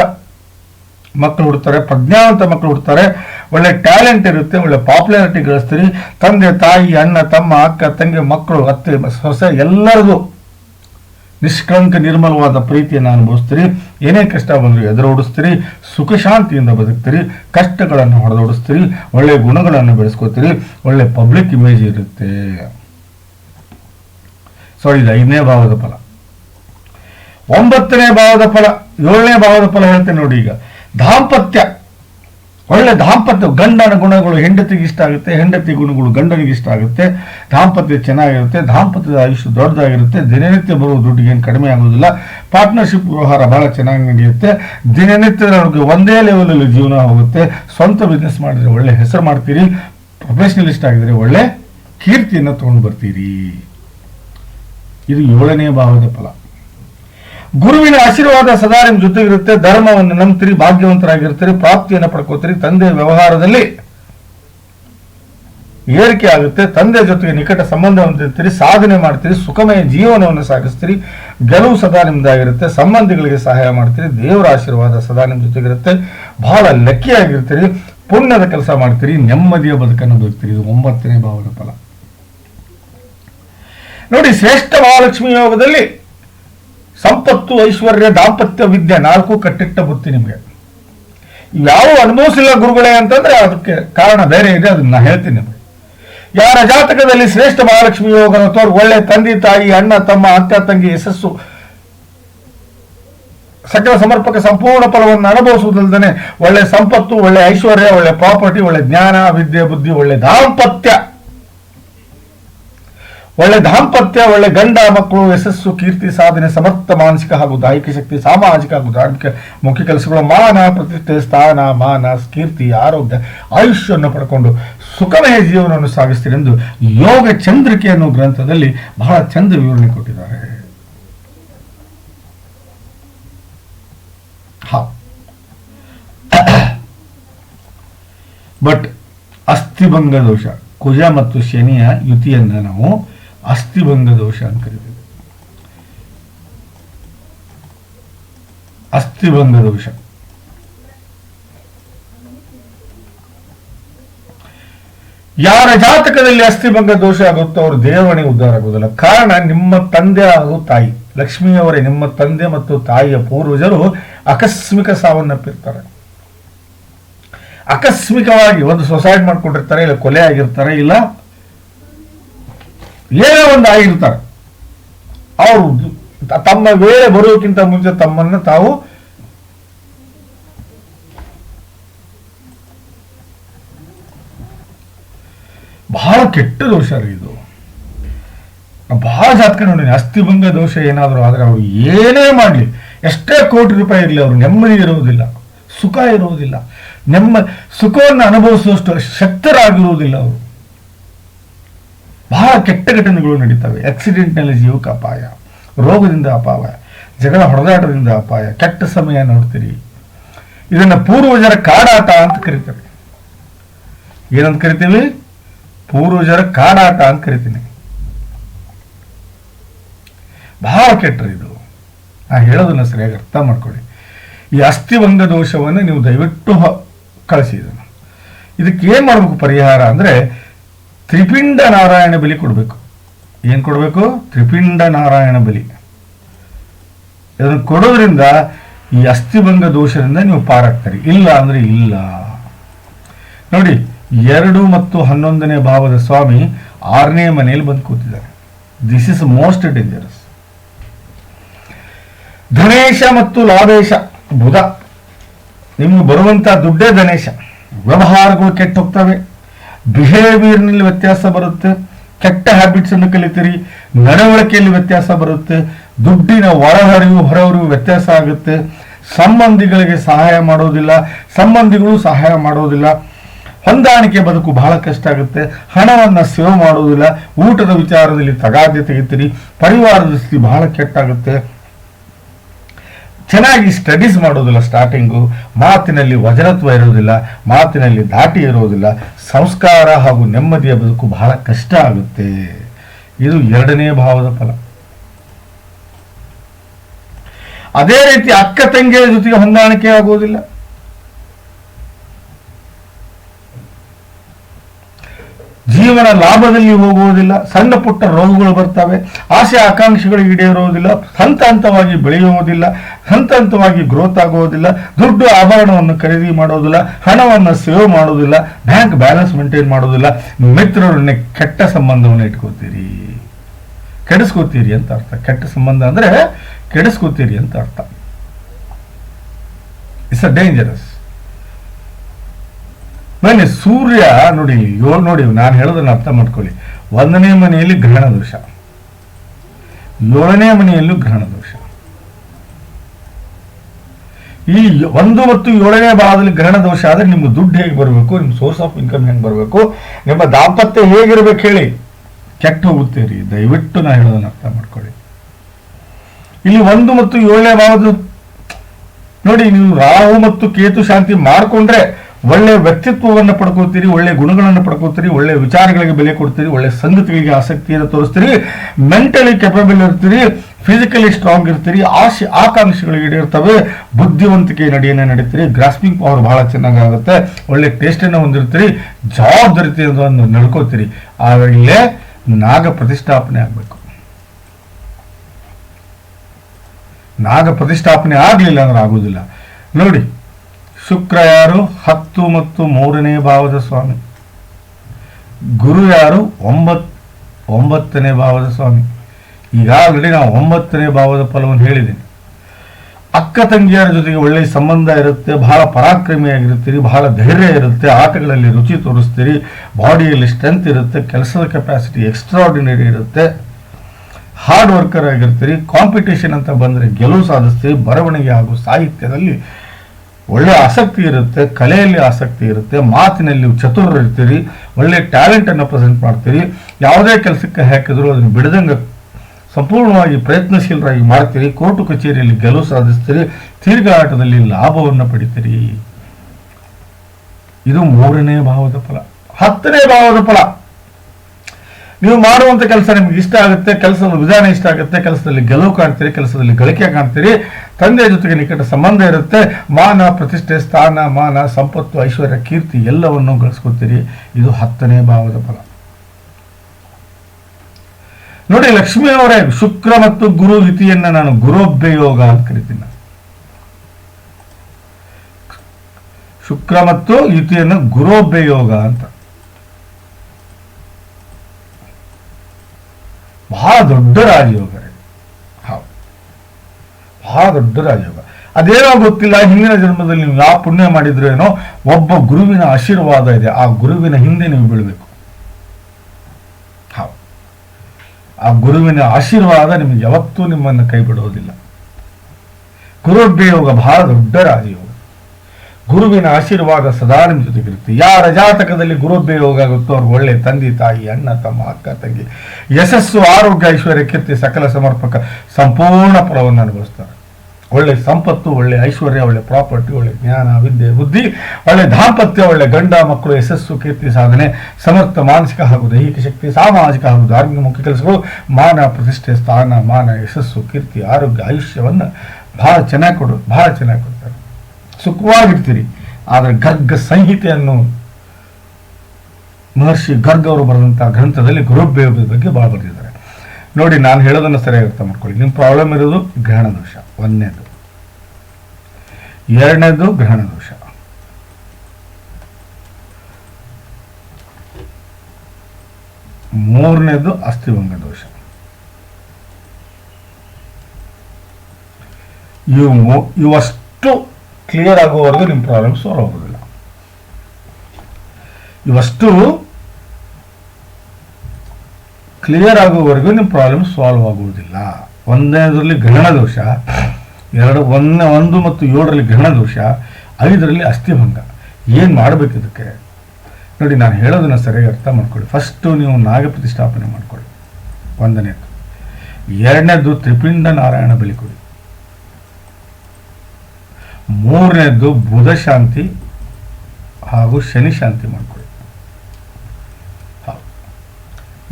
ಮಕ್ಕಳು ಹುಡ್ತಾರೆ, ಪ್ರಜ್ಞಾವಂತ ಮಕ್ಕಳು ಹುಡ್ತಾರೆ, ಒಳ್ಳೆ ಟ್ಯಾಲೆಂಟ್ ಇರುತ್ತೆ, ಒಳ್ಳೆ ಪಾಪ್ಯುಲಾರಿಟಿ ಗಳಿಸ್ತೀರಿ. ತಂದೆ, ತಾಯಿ, ಅಣ್ಣ, ತಮ್ಮ, ಅಕ್ಕ, ತಂಗಿ, ಮಕ್ಕಳು, ಅತ್ತೆ, ಸೊಸೆ ಎಲ್ಲರಿಗೂ ನಿಷ್ಕಳಂಕ ನಿರ್ಮಲವಾದ ಪ್ರೀತಿಯನ್ನು ಅನುಭವಿಸ್ತೀರಿ. ಏನೇ ಕಷ್ಟ ಬಂದರೂ ಎದುರೋಡಿಸ್ತೀರಿ. ಸುಖ ಶಾಂತಿಯಿಂದ ಬದುಕ್ತೀರಿ. ಕಷ್ಟಗಳನ್ನು ಹೊಡೆದೋಡಿಸ್ತೀರಿ. ಒಳ್ಳೆ ಗುಣಗಳನ್ನು ಬೆಳೆಸ್ಕೋತೀರಿ. ಒಳ್ಳೆ ಪಬ್ಲಿಕ್ ಇಮೇಜ್ ಇರುತ್ತೆ. ಸೊ ಇದು ಐದನೇ ಭಾವದ ಫಲ. ಒಂಬತ್ತನೇ ಭಾವದ ಫಲ, ಏಳನೇ ಭಾವದ ಫಲ ಹೇಳ್ತೇನೆ ನೋಡಿ ಈಗ. ದಾಂಪತ್ಯ. ಒಳ್ಳೆ ದಾಂಪತ್ಯ, ಗಂಡನ ಗುಣಗಳು ಹೆಂಡತಿಗೆ ಇಷ್ಟ ಆಗುತ್ತೆ, ಹೆಂಡತಿ ಗುಣಗಳು ಗಂಡನಿಗೆ ಇಷ್ಟ ಆಗುತ್ತೆ, ದಾಂಪತ್ಯ ಚೆನ್ನಾಗಿರುತ್ತೆ, ದಾಂಪತ್ಯದ ಆಯುಷ್ಯ ದೊಡ್ಡದಾಗಿರುತ್ತೆ, ದಿನನಿತ್ಯ ಬರುವ ದುಡ್ಡಿಗೆ ಏನು ಕಡಿಮೆ ಆಗೋದಿಲ್ಲ ಪಾರ್ಟ್ನರ್ಶಿಪ್ ವ್ಯವಹಾರ ಬಹಳ ಚೆನ್ನಾಗಿ ನಡೆಯುತ್ತೆ ದಿನನಿತ್ಯದ ನಮಗೆ ಒಂದೇ ಲೆವೆಲಲ್ಲಿ ಜೀವನ ಹೋಗುತ್ತೆ, ಸ್ವಂತ ಬಿಸ್ನೆಸ್ ಮಾಡಿದರೆ ಒಳ್ಳೆ ಹೆಸರು ಮಾಡ್ತೀರಿ ಪ್ರೊಫೆಷನಲಿಸ್ಟ್ ಆಗಿದರೆ ಒಳ್ಳೆ ಕೀರ್ತಿಯನ್ನು ತೊಗೊಂಡು ಬರ್ತೀರಿ. ಇದು ಏಳನೇ ಭಾವದ ಫಲ. ಗುರುವಿನ ಆಶೀರ್ವಾದ ಸದಾ ನಿಮ್ ಜೊತೆಗಿರುತ್ತೆ, ಧರ್ಮವನ್ನು ನಂಬ್ತೀರಿ, ಭಾಗ್ಯವಂತರಾಗಿರ್ತೀರಿ, ಪ್ರಾಪ್ತಿಯನ್ನು ಪಡ್ಕೋತೀರಿ, ತಂದೆಯ ವ್ಯವಹಾರದಲ್ಲಿ ಏರಿಕೆ ಆಗುತ್ತೆ ತಂದೆ ಜೊತೆಗೆ ನಿಕಟ ಸಂಬಂಧ ಹೊಂದಿರ್ತೀರಿ ಸಾಧನೆ ಮಾಡ್ತೀರಿ, ಸುಖಮಯ ಜೀವನವನ್ನು ಸಾಗಿಸ್ತೀರಿ, ಗೆಲುವು ಸದಾ ನಿಮ್ದಾಗಿರುತ್ತೆ, ಸಂಬಂಧಿಗಳಿಗೆ ಸಹಾಯ ಮಾಡ್ತೀರಿ, ದೇವರ ಆಶೀರ್ವಾದ ಸದಾ ನಿಮ್ ಜೊತೆಗಿರುತ್ತೆ, ಬಹಳ ಲಕ್ಕಿಯಾಗಿರ್ತೀರಿ, ಪುಣ್ಯದ ಕೆಲಸ ಮಾಡ್ತೀರಿ, ನೆಮ್ಮದಿಯ ಬದುಕನ್ನು ಬದುಕ್ತೀರಿ ಇದು ಒಂಬತ್ತನೇ ಭಾವದ ಫಲ. ನೋಡಿ, ಶ್ರೇಷ್ಠ ಮಹಾಲಕ್ಷ್ಮಿ ಯೋಗದಲ್ಲಿ ಸಂಪತ್ತು ಐಶ್ವರ್ಯ ದಾಂಪತ್ಯ ವಿದ್ಯೆ ನಾಲ್ಕು ಕಟ್ಟಿಟ್ಟ ಬುತ್ತಿ ನಿಮಗೆ. ಯಾವ ಅನುಭವಿಸಿಲ್ಲ ಗುರುಗಳೇ ಅಂತಂದ್ರೆ ಅದಕ್ಕೆ ಕಾರಣ ಬೇರೆ ಇದೆ, ಅದನ್ನ ಹೇಳ್ತೀನಿ ನಿಮಗೆ. ಯಾರ ಜಾತಕದಲ್ಲಿ ಶ್ರೇಷ್ಠ ಮಹಾಲಕ್ಷ್ಮಿ ಯೋಗನ ತೋರ್ ಒಳ್ಳೆ ತಂದೆ, ತಾಯಿ, ಅಣ್ಣ, ತಮ್ಮ ಅಕ್ಕ ತಂಗಿ, ಯಶಸ್ಸು, ಸಕಲ ಸಮರ್ಪಕ ಸಂಪೂರ್ಣ ಫಲವನ್ನು ಅನುಭವಿಸುವುದಲ್ಲದೆ ಒಳ್ಳೆ ಸಂಪತ್ತು, ಒಳ್ಳೆ ಐಶ್ವರ್ಯ, ಒಳ್ಳೆ ಪ್ರಾಪರ್ಟಿ, ಒಳ್ಳೆ ಜ್ಞಾನ, ವಿದ್ಯೆ, ಬುದ್ಧಿ, ಒಳ್ಳೆ ದಾಂಪತ್ಯ. ಒಳ್ಳೆ ದಾಂಪತ್ಯ, ಒಳ್ಳೆ ಗಂಡ ಮಕ್ಕಳು, ಯಶಸ್ಸು, ಕೀರ್ತಿ, ಸಾಧನೆ, ಸಮರ್ಥ, ಮಾನಸಿಕ ಹಾಗೂ ದೈಹಿಕ ಶಕ್ತಿ, ಸಾಮಾಜಿಕ ಹಾಗೂ ಧಾರ್ಮಿಕ ಮುಖ್ಯ ಕೆಲಸಗಳು, ಮಾನ, ಪ್ರತಿಷ್ಠೆ, ಸ್ಥಾನ, ಮಾನ, ಕೀರ್ತಿ, ಆರೋಗ್ಯ, ಆಯುಷ್ಯವನ್ನು ಪಡ್ಕೊಂಡು ಸುಖಮಯ ಜೀವನವನ್ನು ಸಾಗಿಸ್ತೀರಿ ಎಂದು ಯೋಗ ಚಂದ್ರಿಕೆ ಅನ್ನೋ ಗ್ರಂಥದಲ್ಲಿ ಬಹಳ ಚಂದ ವಿವರಣೆ ಕೊಟ್ಟಿದ್ದಾರೆ. ಬಟ್ ಅಸ್ಥಿಭಂಗ ದೋಷ ಕುಜ ಮತ್ತು ಶನಿಯ ಯುತಿಯನ್ನ ನಾವು ಅಸ್ಥಿಭಂಗ ದೋಷ ಅಂತ ಕರಿತೀವಿ ಅಸ್ಥಿಭಂಗ ದೋಷ. ಯಾರ ಜಾತಕದಲ್ಲಿ ಅಸ್ಥಿಭಂಗ ದೋಷ ಆಗುತ್ತೋ ಅವರು ದೇವರಣೆ ಉದ್ಧಾರ ಆಗುವುದಿಲ್ಲ. ಕಾರಣ ನಿಮ್ಮ ತಂದೆ ಹಾಗೂ ತಾಯಿ, ಲಕ್ಷ್ಮಿಯವರೇ ನಿಮ್ಮ ತಂದೆ ಮತ್ತು ತಾಯಿಯ ಪೂರ್ವಜರು ಆಕಸ್ಮಿಕ ಸಾವನ್ನಪ್ಪಿರ್ತಾರೆ. ಆಕಸ್ಮಿಕವಾಗಿ ಒಂದು ಸೊಸೈಡ್ ಮಾಡ್ಕೊಂಡಿರ್ತಾರೆ ಇಲ್ಲ ಕೊಲೆ ಆಗಿರ್ತಾರೆ ಇಲ್ಲ ಏನೋ ಒಂದು ಆಗಿರ್ತಾರೆ. ಅವರು ತಮ್ಮ ವೇಳೆ ಬರೋಕ್ಕಿಂತ ಮುಂಚೆ ತಮ್ಮನ್ನು ತಾವು ಬಹಳ ಕೆಟ್ಟ ದೋಷ ರೀ ಇದು. ಬಹಳ ಜಾತಕ ನೋಡಿನಿ ಅಸ್ಥಿಭಂಗ ದೋಷ ಏನಾದರೂ ಆದರೆ ಅವರು ಏನೇ ಮಾಡಲಿ, ಎಷ್ಟೇ ಕೋಟಿ ರೂಪಾಯಿ ಇರಲಿ ಅವರು ನೆಮ್ಮದಿ ಇರುವುದಿಲ್ಲ, ಸುಖ ಇರುವುದಿಲ್ಲ ನೆಮ್ಮ ಸುಖವನ್ನು ಅನುಭವಿಸುವಷ್ಟು ಶಕ್ತರಾಗಿರುವುದಿಲ್ಲ ಅವರು. ಬಹಳ ಕೆಟ್ಟ ಘಟನೆಗಳು ನಡೀತವೆ. ಆಕ್ಸಿಡೆಂಟ್ನಲ್ಲಿ ಜೀವಕ್ಕೆ ಅಪಾಯ, ರೋಗದಿಂದ ಅಪಾಯ, ಜಗಳ ಹೊಡೆದಾಟದಿಂದ ಅಪಾಯ, ಕೆಟ್ಟ ಸಮಯ ನೋಡ್ತೀರಿ. ಇದನ್ನ ಪೂರ್ವಜರ ಕಾಡಾಟ ಅಂತ ಕರಿತಾರೆ ಏನಂತ ಕರಿತೀವಿ? ಪೂರ್ವಜರ ಕಾಡಾಟ ಅಂತ ಕರಿತೀನಿ. ಬಹಳ ಕೆಟ್ಟರು ಇದು. ನಾ ಹೇಳೋದನ್ನ ಸರಿಯಾಗಿ ಅರ್ಥ ಮಾಡ್ಕೊಳ್ಳಿ. ಈ ಅಸ್ಥಿಭಂಗ ದೋಷವನ್ನು ನೀವು ದಯವಿಟ್ಟು ಕಳಿಸಿ ಇದನ್ನು. ಇದಕ್ಕೆ ಏನು ಮಾಡಬೇಕು ಪರಿಹಾರ ಅಂದರೆ ತ್ರಿಪಿಂಡ ನಾರಾಯಣ ಬಲಿ ಕೊಡಬೇಕು. ಏನು ಕೊಡಬೇಕು? ತ್ರಿಪಿಂಡ ನಾರಾಯಣ ಬಲಿ. ಇದನ್ನು ಕೊಡೋದ್ರಿಂದ ಈ ಅಸ್ಥಿಭಂಗ ದೋಷದಿಂದ ನೀವು ಪಾರಾಗ್ತೀರಿ. ಇಲ್ಲ ಅಂದ್ರೆ ಇಲ್ಲ. ನೋಡಿ, ಎರಡು ಮತ್ತು ಹನ್ನೊಂದನೇ ಭಾವದ ಸ್ವಾಮಿ ಆರನೇ ಮನೆಯಲ್ಲಿ ಬಂದು ಕೂತಿದ್ದಾರೆ. ದಿಸ್ ಇಸ್ ಮೋಸ್ಟ್ ಡೇಂಜರಸ್ ಧನೇಶ ಮತ್ತು ಲಾಭೇಶ, ಬುಧ. ನಿಮ್ಗೆ ಬರುವಂತ ದುಡ್ಡೇ ಧನೇಶ. ವ್ಯವಹಾರಗಳು ಕೆಟ್ಟ ಹೋಗ್ತವೆ ಬಿಹೇವಿಯರ್ನಲ್ಲಿ ವ್ಯತ್ಯಾಸ ಬರುತ್ತೆ. ಕೆಟ್ಟ ಹ್ಯಾಬಿಟ್ಸ್ ಅನ್ನು ಕಲಿತೀರಿ. ನಡವಳಿಕೆಯಲ್ಲಿ ವ್ಯತ್ಯಾಸ ಬರುತ್ತೆ. ದುಡ್ಡಿನ ಒಳಹರಿವು, ಹೊರಹರಿವು ವ್ಯತ್ಯಾಸ ಆಗುತ್ತೆ. ಸಂಬಂಧಿಗಳಿಗೆ ಸಹಾಯ ಮಾಡೋದಿಲ್ಲ. ಸಂಬಂಧಿಗಳು ಸಹಾಯ ಮಾಡೋದಿಲ್ಲ. ಹೊಂದಾಣಿಕೆ ಬದುಕು ಬಹಳ ಕಷ್ಟ ಆಗುತ್ತೆ. ಹಣವನ್ನು ಸೇವ್ ಮಾಡೋದಿಲ್ಲ. ಊಟದ ವಿಚಾರದಲ್ಲಿ ತಗಾದೆ ತೆಗಿತೀರಿ. ಪರಿವಾರದ ಸ್ಥಿತಿ ಬಹಳ ಕೆಟ್ಟಾಗುತ್ತೆ. ಚೆನ್ನಾಗಿ ಸ್ಟಡೀಸ್ ಮಾಡೋದಿಲ್ಲ ಸ್ಟಾರ್ಟಿಂಗು ಮಾತಿನಲ್ಲಿ ವಜನತ್ವ ಇರೋದಿಲ್ಲ, ಮಾತಿನಲ್ಲಿ ದಾಟಿ ಇರೋದಿಲ್ಲ, ಸಂಸ್ಕಾರ ಹಾಗೂ ನೆಮ್ಮದಿಯ ಬದುಕು ಬಹಳ ಕಷ್ಟ ಆಗುತ್ತೆ. ಇದು ಎರಡನೇ ಭಾವದ ಫಲ. ಅದೇ ರೀತಿ ಅಕ್ಕ ತಂಗಿಯ ಜೊತೆಗೆ ಹೊಂದಾಣಿಕೆ ಆಗುವುದಿಲ್ಲ ಜೀವನ ಲಾಭದಲ್ಲಿ ಹೋಗುವುದಿಲ್ಲ, ಸಣ್ಣ ಪುಟ್ಟ ರೋಗಗಳು ಬರ್ತವೆ, ಆಸೆ ಆಕಾಂಕ್ಷೆಗಳು ಈಡೇರುವುದಿಲ್ಲ, ಹಂತ ಹಂತವಾಗಿ ಬೆಳೆಯುವುದಿಲ್ಲ, ಹಂತ ಹಂತವಾಗಿ ಗ್ರೋತ್ ಆಗುವುದಿಲ್ಲ, ದುಡ್ಡು ಆಭರಣವನ್ನು ಖರೀದಿ ಮಾಡೋದಿಲ್ಲ ಹಣವನ್ನು ಸೇವ್ ಮಾಡೋದಿಲ್ಲ ಬ್ಯಾಂಕ್ ಬ್ಯಾಲೆನ್ಸ್ ಮೇಂಟೈನ್ ಮಾಡೋದಿಲ್ಲ ಮಿತ್ರರನ್ನ ಕೆಟ್ಟ ಸಂಬಂಧವನ್ನು ಇಟ್ಕೋತೀರಿ. ಕೆಡಿಸ್ಕೋತೀರಿ ಅಂತ ಅರ್ಥ. ಕೆಟ್ಟ ಸಂಬಂಧ ಅಂದ್ರೆ ಕೆಡಿಸ್ಕೋತೀರಿ ಅಂತ ಅರ್ಥ. ಇಟ್ಸ್ ಅ ಡೇಂಜರಸ್ ಬನ್ನಿ ಸೂರ್ಯ, ನೋಡಿ ಏಳು ನೋಡಿ, ನಾನು ಹೇಳೋದನ್ನ ಅರ್ಥ ಮಾಡ್ಕೊಳ್ಳಿ. ಒಂದನೇ ಮನೆಯಲ್ಲಿ ಗ್ರಹಣ ದೋಷ. ಏಳನೇ ಮನೆಯಲ್ಲೂ ಗ್ರಹಣ ದೋಷ. ಈ ಒಂದು ಮತ್ತು ಏಳನೇ ಭಾಗದಲ್ಲಿ ಗ್ರಹಣ ದೋಷ ಆದ್ರೆ ನಿಮ್ಮ ದುಡ್ಡು ಹೇಗೆ ಬರಬೇಕು ನಿಮ್ಮ ಸೋರ್ಸ್ ಆಫ್ ಇನ್ಕಮ್ ಹೆಂಗೆ ಬರಬೇಕು, ನಿಮ್ಮ ದಾಂಪತ್ಯ ಹೇಗಿರ್ಬೇಕು ಹೇಳಿ ಕೆಟ್ಟ ಹೋಗುತ್ತೀರಿ ದಯವಿಟ್ಟು ನಾನು ಹೇಳೋದನ್ನ ಅರ್ಥ ಮಾಡ್ಕೊಳ್ಳಿ. ಇಲ್ಲಿ ಒಂದು ಮತ್ತು ಏಳನೇ ಭಾವದ ನೋಡಿ, ನೀವು ರಾಹು ಮತ್ತು ಕೇತು ಶಾಂತಿ ಮಾಡಿಕೊಂಡ್ರೆ ಒಳ್ಳೆ ವ್ಯಕ್ತಿತ್ವವನ್ನು ಪಡ್ಕೋತೀರಿ, ಒಳ್ಳೆ ಗುಣಗಳನ್ನು ಪಡ್ಕೋತೀರಿ, ಒಳ್ಳೆ ವಿಚಾರಗಳಿಗೆ ಬೆಲೆ ಕೊಡ್ತೀರಿ, ಒಳ್ಳೆ ಸಂಗತಿಗಳಿಗೆ ಆಸಕ್ತಿಯನ್ನು ತೋರಿಸ್ತೀರಿ ಮೆಂಟಲಿ ಕೆಪಬಲ್ ಇರ್ತೀರಿ ಫಿಸಿಕಲಿ ಸ್ಟ್ರಾಂಗ್ ಇರ್ತೀರಿ, ಆಶೆ ಆಕಾಂಕ್ಷೆಗಳು ಈಡೇರ್ತವೆ ಬುದ್ಧಿವಂತಿಕೆ ನಡೆಯನ್ನು ನಡೀತೀರಿ ಗ್ರಾಸ್ಪಿಂಗ್ ಪವರ್ ಬಹಳ ಚೆನ್ನಾಗಾಗುತ್ತೆ, ಒಳ್ಳೆ ಟೇಸ್ಟನ್ನು ಹೊಂದಿರ್ತೀರಿ ಜವಾಬ್ದಾರಿತೆಯನ್ನು ನಡ್ಕೋತೀರಿ. ಆವಾಗಲೇ ನಾಗ ಪ್ರತಿಷ್ಠಾಪನೆ ಆಗಬೇಕು. ನಾಗ ಪ್ರತಿಷ್ಠಾಪನೆ ಆಗಲಿಲ್ಲ ಅಂದ್ರೆ ಆಗೋದಿಲ್ಲ. ನೋಡಿ ಶುಕ್ರ ಯಾರು? ಹತ್ತು ಮತ್ತು ಮೂರನೇ ಭಾವದ ಸ್ವಾಮಿ. ಗುರು ಯಾರು? ಒಂಬತ್, ಒಂಬತ್ತನೇ ಭಾವದ ಸ್ವಾಮಿ. ಈಗಾಗಲೇ ನಾವು ಒಂಬತ್ತನೇ ಭಾವದ ಫಲವನ್ನು ಹೇಳಿದ್ದೀನಿ. ಅಕ್ಕ ತಂಗಿಯರ ಜೊತೆಗೆ ಒಳ್ಳೆಯ ಸಂಬಂಧ ಇರುತ್ತೆ, ಬಹಳ ಪರಾಕ್ರಮಿಯಾಗಿರ್ತೀರಿ ಬಹಳ ಧೈರ್ಯ ಇರುತ್ತೆ, ಆಟಗಳಲ್ಲಿ ರುಚಿ ತೋರಿಸ್ತೀರಿ, ಬಾಡಿಯಲ್ಲಿ ಸ್ಟ್ರೆಂತ್ ಇರುತ್ತೆ, ಕೆಲಸದ ಕೆಪಾಸಿಟಿ ಎಕ್ಸ್ಟ್ರಾಡಿನರಿ ಇರುತ್ತೆ. ಹಾರ್ಡ್ ವರ್ಕರ್ ಆಗಿರ್ತೀರಿ ಕಾಂಪಿಟೇಷನ್ ಅಂತ ಬಂದರೆ ಗೆಲುವು ಸಾಧಿಸ್ತೀರಿ, ಬರವಣಿಗೆ ಹಾಗೂ ಸಾಹಿತ್ಯದಲ್ಲಿ ಒಳ್ಳೆ ಆಸಕ್ತಿ ಇರುತ್ತೆ, ಕಲೆಯಲ್ಲಿ ಆಸಕ್ತಿ ಇರುತ್ತೆ, ಮಾತಿನಲ್ಲಿ ಚತುರರಿರ್ತೀರಿ, ಒಳ್ಳೆ ಟ್ಯಾಲೆಂಟನ್ನು ಪ್ರೆಸೆಂಟ್ ಮಾಡ್ತೀರಿ, ಯಾವುದೇ ಕೆಲಸಕ್ಕೆ ಹಾಕಿದ್ರು ಅದನ್ನು ಬಿಡದಂಗೆ ಸಂಪೂರ್ಣವಾಗಿ ಪ್ರಯತ್ನಶೀಲರಾಗಿ ಮಾಡ್ತೀರಿ, ಕೋರ್ಟು ಕಚೇರಿಯಲ್ಲಿ ಗೆಲುವು ಸಾಧಿಸ್ತೀರಿ, ತಿರ್ಗಾಟದಲ್ಲಿ ಲಾಭವನ್ನು ಪಡಿತೀರಿ. ಇದು ಮೂರನೇ ಭಾವದ ಫಲ. ಹತ್ತನೇ ಭಾವದ ಫಲ. ನೀವು ಮಾಡುವಂತ ಕೆಲಸ ನಿಮ್ಗೆ ಇಷ್ಟ ಆಗುತ್ತೆ ಕೆಲಸದ ವಿಧಾನ ಇಷ್ಟ ಆಗುತ್ತೆ, ಕೆಲಸದಲ್ಲಿ ಗೆಲುವು ಕಾಣ್ತೀರಿ, ಕೆಲಸದಲ್ಲಿ ಗಳಿಕೆ ಕಾಣ್ತೀರಿ. ತಂದೆಯ ಜೊತೆಗೆ ನಿಕಟ ಸಂಬಂಧ ಇರುತ್ತೆ. ಮಾನ, ಪ್ರತಿಷ್ಠೆ, ಸ್ಥಾನ, ಮಾನ, ಸಂಪತ್ತು, ಐಶ್ವರ್ಯ, ಕೀರ್ತಿ ಎಲ್ಲವನ್ನು ಗಳಿಸ್ಕೊತೀರಿ ಇದು ಹತ್ತನೇ ಭಾವದ ಫಲ. ನೋಡಿ, ಲಕ್ಷ್ಮೀ ಅವರೇ, ಶುಕ್ರ ಮತ್ತು ಗುರು ಯುತಿಯನ್ನ ನಾನು ಗುರುಭ್ಯಯೋಗ ಯೋಗ ಅಂತ ಕರಿತೀನಿ ಶುಕ್ರ ಮತ್ತು ಯುತಿಯನ್ನು ಗುರೋಭ್ಯಯೋಗ ಯೋಗ ಅಂತ ಬಹಳ ದೊಡ್ಡ ರಾಜಯೋಗ ಹೌದು. ಬಹಳ ದೊಡ್ಡ ರಾಜಯೋಗ ಅದೇನೋ ಗೊತ್ತಿಲ್ಲ, ಹಿಂದಿನ ಜನ್ಮದಲ್ಲಿ ನೀವು ಯಾವ ಪುಣ್ಯ ಮಾಡಿದ್ರೇನೋ ಒಬ್ಬ ಗುರುವಿನ ಆಶೀರ್ವಾದ ಇದೆ, ಆ ಗುರುವಿನ ಹಿಂದೆ ನೀವು ಬೀಳಬೇಕು. ಹೌದು. ಆ ಗುರುವಿನ ಆಶೀರ್ವಾದ ನಿಮಗೆ ಯಾವತ್ತೂ ನಿಮ್ಮನ್ನು ಕೈ ಬಿಡುವುದಿಲ್ಲ ಗುರುಭ್ಯ ಯೋಗ ಬಹಳ ದೊಡ್ಡ ರಾಜಯೋಗ ಗುರುವಿನ ಆಶೀರ್ವಾದ ಸದಾ ನಿಮ್ಮ ಜೊತೆಗಿರುತ್ತೆ. ಯಾರ ಜಾತಕದಲ್ಲಿ ಗುರುಭ್ಯ ಯೋಗ ಆಗುತ್ತೋ ಅವ್ರಿಗೆ ಒಳ್ಳೆ ತಂದೆ, ತಾಯಿ, ಅಣ್ಣ, ತಮ್ಮ, ಅಕ್ಕ, ತಂಗಿ, ಯಶಸ್ಸು, ಆರೋಗ್ಯ, ಐಶ್ವರ್ಯ, ಕೀರ್ತಿ, ಸಕಲ ಸಮರ್ಪಕ ಸಂಪೂರ್ಣ ಫಲವನ್ನು ಅನುಭವಿಸ್ತಾರೆ. ಒಳ್ಳೆ ಸಂಪತ್ತು, ಒಳ್ಳೆ ಐಶ್ವರ್ಯ, ಒಳ್ಳೆ ಪ್ರಾಪರ್ಟಿ, ಒಳ್ಳೆ ಜ್ಞಾನ, ವಿದ್ಯೆ, ಬುದ್ಧಿ, ಒಳ್ಳೆ ದಾಂಪತ್ಯ, ಒಳ್ಳೆ ಗಂಡ, ಮಕ್ಕಳು, ಯಶಸ್ಸು, ಕೀರ್ತಿ, ಸಾಧನೆ, ಸಮರ್ಥ, ಮಾನಸಿಕ ಹಾಗೂ ದೈಹಿಕ ಶಕ್ತಿ, ಸಾಮಾಜಿಕ ಹಾಗೂ ಧಾರ್ಮಿಕ ಮುಖ್ಯ ಕೆಲಸಗಳು, ಮಾನ, ಪ್ರತಿಷ್ಠೆ, ಸ್ಥಾನ, ಮಾನ, ಯಶಸ್ಸು, ಕೀರ್ತಿ, ಆರೋಗ್ಯ, ಆಯುಷ್ಯವನ್ನು ಭಾಳ ಚೆನ್ನಾಗಿ ಕೊಡು, ಭಾಳ ಚೆನ್ನಾಗಿ ಕೊಡ್ತಾರೆ. ಸುಖವಾಗಿರ್ತೀರಿ. ಆದರೆ ಗರ್ಗ ಸಂಹಿತೆಯನ್ನು ಮಹರ್ಷಿ ಗರ್ಗ್ ಅವರು ಬರೆದಂತಹ ಗ್ರಂಥದಲ್ಲಿ ಗುರುಭ್ಯೋಗದ ಬಗ್ಗೆ ಭಾಳ ಬರೆದಿದ್ದಾರೆ. ನೋಡಿ, ನಾನು ಹೇಳೋದನ್ನು ಸರಿಯಾಗಿ ಅರ್ಥ ಮಾಡ್ಕೊಳ್ಳಿ. ನಿಮ್ಮ ಪ್ರಾಬ್ಲಮ್ ಇರೋದು ಗ್ರಹಣ ದೋಷ. ಒಂದನೇದು. ಎರಡನೇದು ಗ್ರಹಣ ದೋಷ. ಮೂರನೇದು ಅಸ್ಥಿಭಂಗ ದೋಷ. ಇವು ಇವಷ್ಟು ಕ್ಲಿಯರ್ ಆಗುವವರೆಗೂ ನಿಮ್ಮ ಪ್ರಾಬ್ಲಮ್ ಸಾಲ್ವ್ ಆಗೋದಿಲ್ಲ ಇವಷ್ಟು ಕ್ಲಿಯರ್ ಆಗುವವರೆಗೂ ನಿಮ್ಮ ಪ್ರಾಬ್ಲಮ್ ಸಾಲ್ವ್ ಆಗುವುದಿಲ್ಲ. ಒಂದನೇದರಲ್ಲಿ ಗ್ರಹಣ ದೋಷ, ಎರಡು ಒಂದನೇ ಒಂದು ಮತ್ತು ಏಳರಲ್ಲಿ ಗ್ರಹಣ ದೋಷ, ಐದರಲ್ಲಿ ಅಸ್ಥಿಭಂಗ. ಏನು ಮಾಡಬೇಕು ಇದಕ್ಕೆ? ನೋಡಿ, ನಾನು ಹೇಳೋದನ್ನ ಸರಿಯಾಗಿ ಅರ್ಥ ಮಾಡ್ಕೊಳ್ಳಿ. ಫಸ್ಟು ನೀವು ನಾಗ ಪ್ರತಿಷ್ಠಾಪನೆ ಮಾಡ್ಕೊಳ್ಳಿ. ಒಂದನೇದು. ಎರಡನೇದು ತ್ರಿಪಿಂಡ ನಾರಾಯಣ ಬಲಿ ಕೊಡಿ. ಮೂರನೇದ್ದು ಬುಧ ಶಾಂತಿ ಹಾಗೂ ಶನಿ ಶಾಂತಿ ಮಾಡ್ಕೊಳ್ಳಿ.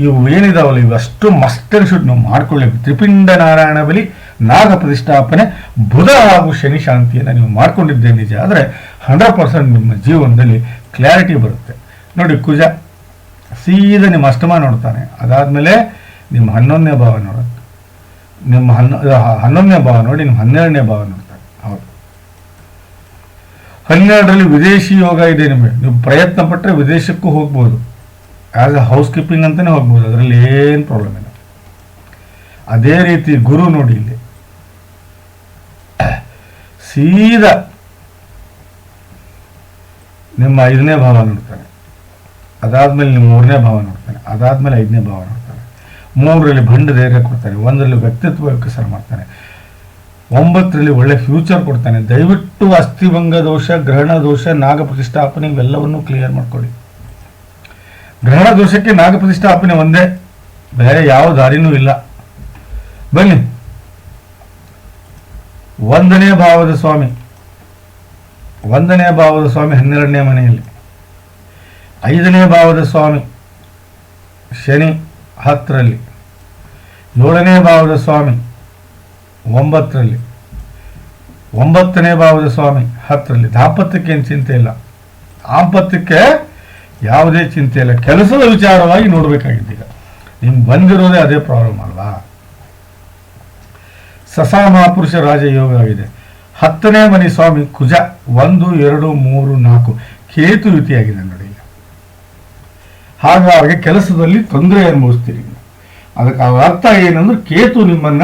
ಇವು ಏನಿದಾವಲ್ಲ ಇವಷ್ಟು ಮಸ್ಟರ್ ಶುಡ್ ನಾವು ಮಾಡ್ಕೊಳ್ಳಿ ತ್ರಿಪಿಂಡ ನಾರಾಯಣ ಬಲಿ ನಾಗ ಪ್ರತಿಷ್ಠಾಪನೆ ಬುಧ ಹಾಗೂ ಶನಿ ಶಾಂತಿಯನ್ನು ನೀವು ಮಾಡ್ಕೊಂಡಿದ್ದೇ ನಿಜ ಆದರೆ ಹಂಡ್ರೆಡ್ ಪರ್ಸೆಂಟ್ ನಿಮ್ಮ ಜೀವನದಲ್ಲಿ ಕ್ಲಾರಿಟಿ ಬರುತ್ತೆ. ನೋಡಿ ಕುಜ, ಸೀದಾ ನಿಮ್ಮ ಅಷ್ಟಮ ನೋಡ್ತಾನೆ. ಅದಾದಮೇಲೆ ನಿಮ್ಮ ಹನ್ನೊಂದನೇ ಭಾವ ನೋಡುತ್ತೆ. ನಿಮ್ಮ ಹನ್ನೊ, ಹನ್ನೊಂದನೇ ಭಾವ ನೋಡಿ, ನಿಮ್ಮ ಹನ್ನೆರಡನೇ ಭಾವ ಹೌದು ಹನ್ನೆರಡರಲ್ಲಿ ವಿದೇಶಿ ಯೋಗ ಇದೆ ನಿಮಗೆ. ನೀವು ಪ್ರಯತ್ನ ಪಟ್ಟರೆ ವಿದೇಶಕ್ಕೂ ಹೋಗ್ಬೋದು. ಆ್ಯಸ್ ಅ ಹೌಸ್ ಕೀಪಿಂಗ್ ಅಂತಲೇ ಹೋಗ್ಬೋದು. ಅದರಲ್ಲಿ ಏನು ಪ್ರಾಬ್ಲಮ್ ಇಲ್ಲ. ಅದೇ ರೀತಿ ಗುರು ನೋಡಿ ಇಲ್ಲಿ. ಸೀದಾ ನಿಮ್ಮ ಐದನೇ ಭಾವ ನೋಡ್ತಾನೆ. ಅದಾದಮೇಲೆ ನಿಮ್ಮ ಮೂರನೇ ಭಾವ ನೋಡ್ತಾನೆ. ಅದಾದಮೇಲೆ ಐದನೇ ಭಾವ ನೋಡ್ತಾನೆ. ಮೂರರಲ್ಲಿ ಭಂಡ ಧೈರ್ಯ ಕೊಡ್ತಾನೆ. ಒಂದರಲ್ಲಿ ವ್ಯಕ್ತಿತ್ವ ವಿಕಸನ ಮಾಡ್ತಾನೆ. ಒಂಬತ್ತರಲ್ಲಿ ಒಳ್ಳೆ ಫ್ಯೂಚರ್ ಕೊಡ್ತಾನೆ. ದಯವಿಟ್ಟು ಅಸ್ಥಿಭಂಗ ದೋಷ, ಗ್ರಹಣ ದೋಷ, ನಾಗ ಪ್ರತಿಷ್ಠಾಪನೆ ಇವೆಲ್ಲವನ್ನೂ ಕ್ಲಿಯರ್ ಮಾಡ್ಕೊಳ್ಳಿ ಗ್ರಹಣ ದೋಷಕ್ಕೆ ನಾಗ ಪ್ರತಿಷ್ಠಾಪನೆ ಒಂದೇ, ಬೇರೆ ಯಾವ ದಾರಿನೂ ಇಲ್ಲ. ಬನ್ನಿ. ಒಂದನೇ ಭಾವದ ಸ್ವಾಮಿ. ಒಂದನೇ ಭಾವದ ಸ್ವಾಮಿ ಹನ್ನೆರಡನೇ ಮನೆಯಲ್ಲಿ. ಐದನೇ ಭಾವದ ಸ್ವಾಮಿ ಶನಿ ಹತ್ತರಲ್ಲಿ. ಏಳನೇ ಭಾವದ ಸ್ವಾಮಿ ಒಂಬತ್ತರಲ್ಲಿ. ಒಂಬತ್ತನೇ ಭಾವದ ಸ್ವಾಮಿ, ಹತ್ತರಲ್ಲಿ. ದಾಂಪತ್ಯಕ್ಕೇನು ಚಿಂತೆ ಇಲ್ಲ. ದಾಂಪತ್ಯಕ್ಕೆ ಯಾವುದೇ ಚಿಂತೆ ಇಲ್ಲ. ಕೆಲಸದ ವಿಚಾರವಾಗಿ ನೋಡಬೇಕಾಗಿದ್ದೀಗ. ನಿಮ್ಗೆ ಬಂದಿರೋದೇ ಅದೇ ಪ್ರಾಬ್ಲಮ್ ಅಲ್ವಾ? ಸಸಾ ಮಹಾಪುರುಷ ರಾಜಯೋಗ ಆಗಿದೆ. ಹತ್ತನೇ ಮನೆ ಸ್ವಾಮಿ ಕುಜ. ಒಂದು, ಎರಡು, ಮೂರು, ನಾಲ್ಕು. ಕೇತು ಯುತಿಯಾಗಿದೆ ನೋಡಿ ಹಾಗಾಗಿ ಕೆಲಸದಲ್ಲಿ ತೊಂದರೆ ಅನುಭವಿಸ್ತೀರಿ. ಅದಕ್ಕೆ ಅರ್ಥ ಏನಂದ್ರೆ ಕೇತು ನಿಮ್ಮನ್ನ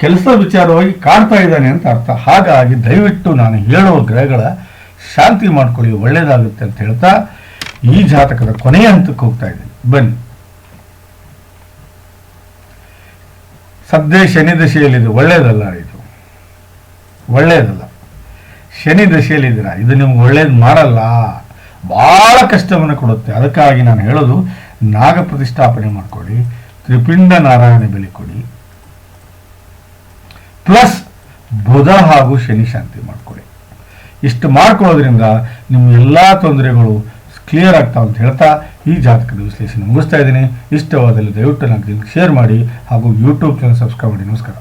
ಕೆಲಸ ವಿಚಾರವಾಗಿ ಕಾಡ್ತಾ ಇದ್ದಾನೆ ಅಂತ ಅರ್ಥ. ಹಾಗಾಗಿ ದಯವಿಟ್ಟು ನಾನು ಹೇಳುವ ಗ್ರಹಗಳ ಶಾಂತಿ ಮಾಡ್ಕೊಳ್ಳಿ ಒಳ್ಳೇದಾಗುತ್ತೆ ಅಂತ ಹೇಳ್ತಾ ಈ ಜಾತಕದ ಕೊನೆಯ ಹಂತಕ್ಕೆ ಹೋಗ್ತಾ ಇದ್ದೀನಿ. ಬನ್ನಿ. ಸದ್ಯ ಶನಿ ದಶೆಯಲ್ಲಿದೆ. ಒಳ್ಳೇದಲ್ಲ ಇದು. ಒಳ್ಳೇದಲ್ಲ. ಶನಿ ದಶೆಯಲ್ಲಿದ್ದೀರಾ ಇದು ನಿಮ್ಗೆ ಒಳ್ಳೇದು ಮಾಡಲ್ಲ ಬಹಳ ಕಷ್ಟವನ್ನು ಕೊಡುತ್ತೆ. ಅದಕ್ಕಾಗಿ ನಾನು ಹೇಳೋದು ನಾಗ ಪ್ರತಿಷ್ಠಾಪನೆ ಮಾಡಿಕೊಡಿ ತ್ರಿಪಿಂಡ ನಾರಾಯಣ ಬೆಲೆ ಕೊಡಿ ಪ್ಲಸ್ ಬುಧ ಹಾಗೂ ಶನಿ ಶಾಂತಿ ಮಾಡ್ಕೊಳ್ಳಿ. ಇಷ್ಟು ಮಾಡ್ಕೊಳ್ಳೋದ್ರಿಂದ ನಿಮ್ಮ ಎಲ್ಲ ತೊಂದರೆಗಳು ಕ್ಲಿಯರ್ ಆಗ್ತಾವೆ ಅಂತ ಹೇಳ್ತಾ ಈ ಜಾತಕದ ವಿಶ್ಲೇಷಣೆ ಮುಗಿಸ್ತಾ ಇದ್ದೀನಿ. ಇಷ್ಟವಾದಲ್ಲಿ ದಯವಿಟ್ಟು ನನಗೆ ಶೇರ್ ಮಾಡಿ ಹಾಗೂ ಯೂಟ್ಯೂಬ್ ಚಾನಲ್ ಸಬ್ಸ್ಕ್ರೈಬ್ ಮಾಡಿ. ನಮಸ್ಕಾರ.